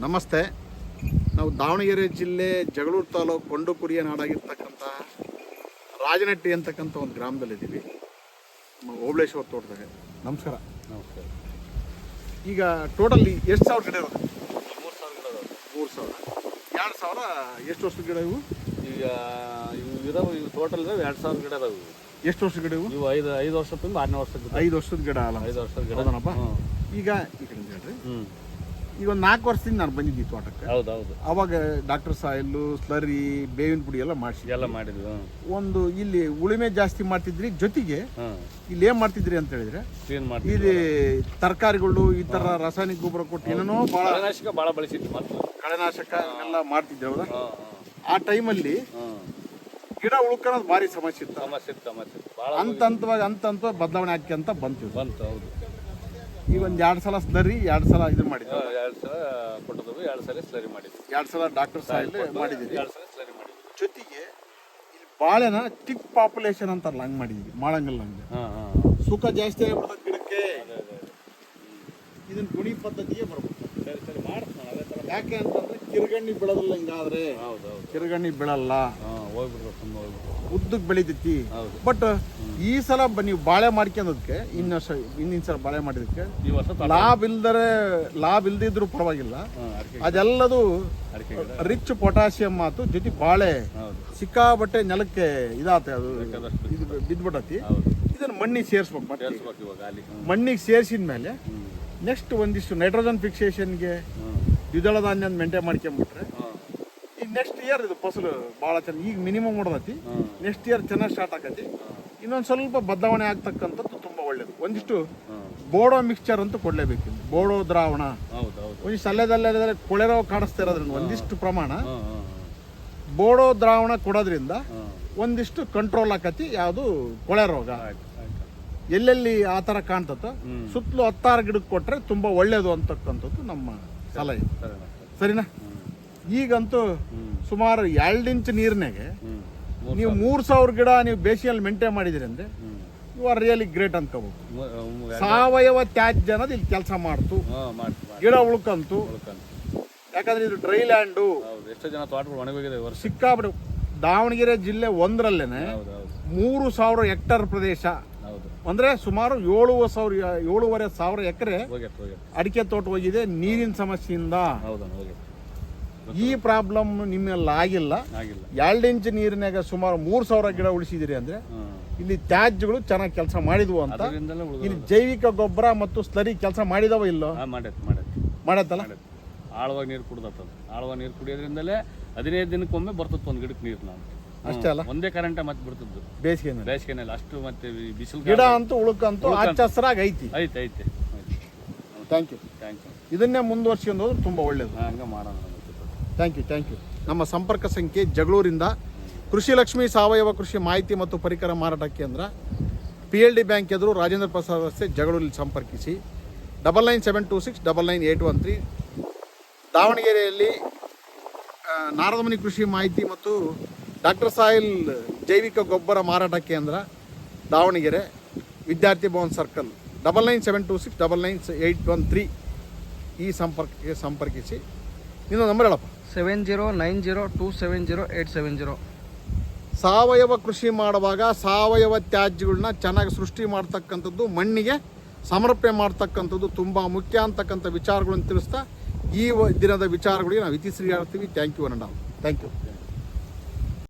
ನಮಸ್ತೆ. ನಾವು ದಾವಣಗೆರೆ ಜಿಲ್ಲೆ ಜಗಳೂರು ತಾಲೂಕು ಕೊಂಡುಕುರಿಯ ನಾಡಾಗಿರ್ತಕ್ಕಂಥ ರಾಜನಟ್ಟಿ ಅಂತಕ್ಕಂಥ ಒಂದು ಗ್ರಾಮದಲ್ಲಿದ್ದೀವಿ ನಮ್ಮ ಓಬಳೇಶ್ವರ ತೋಟದಾಗ ನಮಸ್ಕಾರ. ನಮಸ್ಕಾರ. ಈಗ ಟೋಟಲ್ ಎಷ್ಟು ಸಾವಿರ ಗಿಡ ಇರೋದು? ಮೂರು ಸಾವಿರ ಗಿಡ ಮೂರು ಸಾವಿರ. ಎರಡು ಸಾವಿರ ಎಷ್ಟು ವರ್ಷದ ಗಿಡ ಇವು? ಈಗ ಇವು ಇದಾವೆ ಇವು ಟೋಟಲ್ ಇದಾವೆ ಎರಡು ಸಾವಿರ ಗಿಡ ಇದಾವೆ. ಎಷ್ಟು ವರ್ಷದ ಗಿಡ ಇವು? ಇವು ಐದು ಐದು ವರ್ಷದಿಂದ ಆರನೇ ವರ್ಷದ ಗಿಡ. ಐದು ವರ್ಷದ ಗಿಡ ಅಲ್ಲ. ಐದು ವರ್ಷದ ಗಿಡ. ಈಗ ಈಗ ಈ ಕಡೆ ಹೇಳ್ರಿ. ಹ್ಞೂ ಈಗ ಒಂದು ನಾಲ್ಕು ವರ್ಷದಿಂದ ನಾನು ಬಂದಿದ್ದೀನಿ ಈ ತೋಟಕ್ಕೆ. ಹೌದು ಹೌದು. ಅವಾಗ ಡಾಕ್ಟರ್ ಸಾಯಿಲು ಸ್ಲರಿ ಬೇವಿನ ಪುಡಿ ಎಲ್ಲ ಮಾಡಿಸಿ ಎಲ್ಲ ಮಾಡಿದ್ವಿ ಒಂದು ಇಲ್ಲಿ ಉಳುಮೆ ಜಾಸ್ತಿ ಮಾಡ್ತಿದ್ರಿ ಜೊತೆಗೆ ಇಲ್ಲಿ ಏನ್ ಮಾಡ್ತಿದ್ರಿ ಅಂತ ಹೇಳಿದ್ರೆ ಮಾಡ್ತೀವಿ ಇಲ್ಲಿ ತರಕಾರಿಗಳು ಈ ತರ ರಾಸಾಯನಿಕ ಗೊಬ್ಬರ ಕೊಟ್ಟು ಏನೇನೋ ಬಹಳ ಕಳೆನಾಶಕ ಭಾಳ ಬಳಸಿದ್ವಿ ಮತ್ತೆ ಕಳೆನಾಶಕ ಎಲ್ಲ ಮಾಡ್ತಿದ್ರಿ ಹೌದಾ? ಆ ಟೈಮಲ್ಲಿ ಗಿಡ ಉಳ್ಕೊಳ್ಳೋದು ಭಾರಿ ಸಮಸ್ಯೆ ಇತ್ತು. ಸಮಸ್ಯೆ ಇತ್ತು ಸಮಸ್ಯೆ ಇತ್ತು. ಭಾಳ ಹಂತ ಹಂತವಾಗಿ ಹಂತ ಹಂತವಾಗಿ ಬದಲಾವಣೆ ಹಾಕ್ಯಂತ ಅಂತ ಬಂತು. ಬಂತು ಹೌದು. ಈಗ ಒಂದ್ ಎರಡ್ ಸಲ ಸ್ಲರಿ ಎರಡು ಸಲ ಇದು ಮಾಡಿದ್ವಿ. ಎರಡು ಸಲ ಕೊಟ್ಟಿದ್ವಿ ಎರಡು ಸಲ ಸ್ಲರಿ ಮಾಡಿದ್ವಿ. ಎರಡು ಸಲ ಡಾಕ್ಟರ್ ಸಾಯಿಲ್ ಮಾಡಿದ್ವಿ ಎರಡು ಸಲ ಸ್ಲರಿ ಮಾಡಿದ್ವಿ. ಜೊತೆಗೆ ಇಲ್ಲಿ ಬಾಳೆನ ಟಿಕ್ ಪಾಪ್ಯುಲೇಷನ್ ಅಂತಾರಲ್ಲ ಹಂಗೆ ಮಾಡಿದ್ವಿ ಮಾಡಂಗಿಲ್ಲ ಹಂಗೆ. ಹಾಂ ಹಾಂ. ಸುಖ ಜಾಸ್ತಿ ಆಗಿಬಿಡ್ತದೆ ಗಿಡಕ್ಕೆ. ಇದನ್ನ ಗುಣಿ ಪದ್ಧತಿಗೆ ಬರ್ಬೇಕು. ಸರಿ ಸರಿ ಮಾಡ್ತೀನಿ ಅದೇ ಥರ ಯಾಕೆ ಅಂತಂದ್ರೆ ಕಿರುಗಣ್ಣಿ ಬೆಳೆದಿಲ್ಲ ಹಿಂಗಾದ್ರೆ. ಹೌದು ಹೌದು. ಕಿರ್ಗಣ್ಣಿ ಬೆಳಲ್ಲ. ಹಾಂ ಹೋಗ್ಬಿಡ್ಬೇಕು ತುಂಬ ಹೋಗ್ಬಿಡ್ಬೇಕು. ಉದ್ದಕ್ಕೆ ಬೆಳಿತೈತಿ. ಹೌದು. ಬಟ್ ಈ ಸಲ ನೀವು ಬಾಳೆ ಮಾಡ್ಕೊಂಡದಕ್ಕೆ ಇನ್ನ ಇನ್ನಿನ ಸಲ ಬಾಳೆ ಮಾಡಿದಕ್ಕೆ ಲಾಭ ಇಲ್ದರೆ ಲಾಭ ಇಲ್ದಿದ್ರು ಪರವಾಗಿಲ್ಲ. ಅದೆಲ್ಲದು ರಿಚ್ ಪೊಟ್ಯಾಸಿಯಂ ಮಾತು ಜೊತೆ ಬಾಳೆ. ಸಿಕ್ಕಾಬಟ್ಟೆ ನೆಲಕ್ಕೆ ಇದಾತೆ ಅದು. ಬಿದ್ಬಿಟ್ಟತಿ ಇದನ್ನ ಮಣ್ಣಿಗೆ ಸೇರಿಸ್ಬೇಕು ಮಣ್ಣಿಗೆ ಸೇರಿಸಿದ ಮೇಲೆ ನೆಕ್ಸ್ಟ್ ಒಂದಿಷ್ಟು ನೈಟ್ರೋಜನ್ ಫಿಕ್ಸೇಷನ್ಗೆ ದ್ವಿದಳ ಧಾನ್ಯ ಮೇಂಟೈನ್ ಮಾಡ್ಕೊಂಬಿಟ್ರೆ ಈಗ ನೆಕ್ಸ್ಟ್ ಇಯರ್ ಇದು ಫಸಲು ಭಾಳ ಚೆನ್ನಾಗಿ ಈಗ ಮಿನಿಮಮ್ ಹೊಡೆದತಿ. ನೆಕ್ಸ್ಟ್ ಇಯರ್ ಚೆನ್ನಾಗಿ ಸ್ಟಾರ್ಟ್ ಆಕತಿ. ಇನ್ನೊಂದು ಸ್ವಲ್ಪ ಬದಲಾವಣೆ ಆಗ್ತಕ್ಕಂಥದ್ದು ತುಂಬ ಒಳ್ಳೇದು. ಒಂದಿಷ್ಟು ಬೋಡೋ ಮಿಕ್ಸ್ಚರ್ ಅಂತೂ ಕೊಡಲೇಬೇಕು ಬೋಡೋ ದ್ರಾವಣ. ಒಂದಿಷ್ಟು ಅಲ್ಲೇದಲ್ಲೇ ಕೊಳೆರೋ ಕಾಣಿಸ್ತಾ ಇರೋದ್ರಿಂದ ಒಂದಿಷ್ಟು ಪ್ರಮಾಣ ಬೋಡೋ ದ್ರಾವಣ ಕೊಡೋದ್ರಿಂದ ಒಂದಿಷ್ಟು ಕಂಟ್ರೋಲ್ ಆಕತಿ ಯಾವುದು ಕೊಳೆ ರೋಗ. ಎಲ್ಲೆಲ್ಲಿ ಆ ಥರ ಕಾಣ್ತತೋ ಹ್ಮ್. ಸುತ್ತಲೂ ಹತ್ತಾರು ಗಿಡಕ್ಕೆ ಕೊಟ್ಟರೆ ತುಂಬ ಒಳ್ಳೇದು ಅಂತಕ್ಕಂಥದ್ದು ನಮ್ಮ ಸಲಹೆ. ಸರಿನಾ? ಈಗಂತೂ ಸುಮಾರು ಎರಡು ಇಂಚ್ ನೀರಿನಾಗೆ ನೀವು ಮೂರು ಸಾವಿರ ಗಿಡ ನೀವು ಬೇಸಿಗೆಯಲ್ಲಿ ಮೇಂಟೈನ್ ಮಾಡಿದಿರಿ ಅಂದರೆ ಯು ಆರ್ ರಿಯಲಿ ಗ್ರೇಟ್ ಮೂ- ಸಾವಯವ ತ್ಯಾಜ್ಯ ಅನ್ನೋದು ಇಲ್ಲಿ ಕೆಲಸ ಮಾಡ್ತು. ಗಿಡ ಉಳ್ಕಂತು. ಯಾಕಂದ್ರೆ ಇದು ಡ್ರೈ ಲ್ಯಾಂಡು ಎಷ್ಟೋ ಜನ ತೋಟಗಳು ಒಣಗೋಗಿದೆ ಸಿಕ್ಕಾಬಿಡು ದಾವಣಗೆರೆ ಜಿಲ್ಲೆ ಒಂದರಲ್ಲೇನೆ ಮೂರು ಸಾವಿರ ಹೆಕ್ಟರ್ ಪ್ರದೇಶ. ಹೌದು. ಅಂದ್ರೆ ಸುಮಾರು ಏಳು ಸಾವಿರ ಏಳುವರೆ ಸಾವಿರ ಎಕರೆ ಅಡಿಕೆ ತೋಟ ಹೋಗಿದೆ ನೀರಿನ ಸಮಸ್ಯೆಯಿಂದ. ಈ ಪ್ರಾಬ್ಲಮ್ ನಿಮ್ಮೆಲ್ಲ ಆಗಿಲ್ಲ. ಎರಡು ಇಂಚ್ ನೀರಿನಾಗ ಸುಮಾರು ಮೂರು ಸಾವಿರ ಗಿಡ ಉಳಿಸಿದಿರಿ ಅಂದ್ರೆ ಇಲ್ಲಿ ತ್ಯಾಜ್ಯಗಳು ಚೆನ್ನಾಗಿ ಕೆಲಸ ಮಾಡಿದ್ವು ಅಂತ. ಇಲ್ಲಿ ಜೈವಿಕ ಗೊಬ್ಬರ ಮತ್ತು ಸ್ಲರಿ ಕೆಲಸ ಮಾಡಿದವ ಇಲ್ಲೋ? ಮಾಡತ್ತಲ್ಲ ಆಳ್ವಾಗ ನೀರು ಕುಡ್ದತ್ತದ ಆಳವಾಗಿ ನೀರು ಕುಡಿಯೋದ್ರಿಂದಲೇ ಹದಿನೈದು ದಿನಕ್ಕೊಮ್ಮೆ ಬರ್ತತ್ತು ಒಂದು ಗಿಡಕ್ಕೆ ನೀರು ನಾವು. ಅಷ್ಟೇ ಅಲ್ಲ? ಒಂದೇ ಕರೆಂಟ್ ಮತ್ತೆ ಬಿಡ್ತದ್ದು. ಬೇಸಿಗೆ ಬೇಸಿಗೆನಲ್ಲಿ ಅಷ್ಟು ಮತ್ತೆ ಬಿಸಿಲು ಗಿಡ ಅಂತೂ ಉಳ್ಕಂತೂ ಹಚ್ಚ ಹಸ್ರಾಗಿ ಐತಿ. ಐತೆ ಐತೆ. ಥ್ಯಾಂಕ್ ಯು ಥ್ಯಾಂಕ್ ಯು ಇದನ್ನೇ ಮುಂದುವರ್ಸ್ಕೊಂಡು ಹೋದ್ರೆ ತುಂಬ ಒಳ್ಳೇದು. ಹಂಗೆ ಮಾಡೋಣ. ಥ್ಯಾಂಕ್ ಯು ಥ್ಯಾಂಕ್ ಯು ನಮ್ಮ ಸಂಪರ್ಕ ಸಂಖ್ಯೆ ಜಗಳೂರಿಂದ ಕೃಷಿ ಲಕ್ಷ್ಮಿ ಸಾವಯವ ಕೃಷಿ ಮಾಹಿತಿ ಮತ್ತು ಪರಿಕರ ಮಾರಾಟ ಕೇಂದ್ರ ಪಿ ಎಲ್ ಡಿ ಬ್ಯಾಂಕ್ ಎದುರು ರಾಜೇಂದ್ರ ಪ್ರಸಾದ್ ರಸ್ತೆ ಜಗಳೂರಲ್ಲಿ ಸಂಪರ್ಕಿಸಿ. Double nine seven two six double nine eight one three ದಾವಣಗೆರೆಯಲ್ಲಿ ನಾರದಮನಿ ಕೃಷಿ ಮಾಹಿತಿ ಮತ್ತು ಡಾಕ್ಟರ್ ಸಾಯಿಲ್ ಜೈವಿಕ ಗೊಬ್ಬರ ಮಾರಾಟ ಕೇಂದ್ರ Davanagere Vidyarthi Bhavan circle double nine seven two six double nine eight one three ಈ ಸಂಪರ್ಕಕ್ಕೆ ಸಂಪರ್ಕಿಸಿ. ಇನ್ನೊಂದು ನಂಬರ್ ಹೇಳಪ್ಪ. Seven zero nine zero two seven zero eight seven zero. ಸಾವಯವ ಕೃಷಿ ಮಾಡುವಾಗ ಸಾವಯವ ತ್ಯಾಜ್ಯಗಳನ್ನ ಚೆನ್ನಾಗಿ ಸೃಷ್ಟಿ ಮಾಡ್ತಕ್ಕಂಥದ್ದು ಮಣ್ಣಿಗೆ, ಸಮರ್ಪಣೆ ಮಾಡ್ತಕ್ಕಂಥದ್ದು ತುಂಬ ಮುಖ್ಯ ಅಂತಕ್ಕಂಥ ವಿಚಾರಗಳನ್ನು ತಿಳಿಸ್ತಾ ಈ ದಿನದ ವಿಚಾರಗಳಿಗೆ ನಾವು ಇತಿಶ್ರೀ ಹೇಳ್ತೀವಿ. ಥ್ಯಾಂಕ್ ಯು ಅಣ್ಣ ಥ್ಯಾಂಕ್ ಯು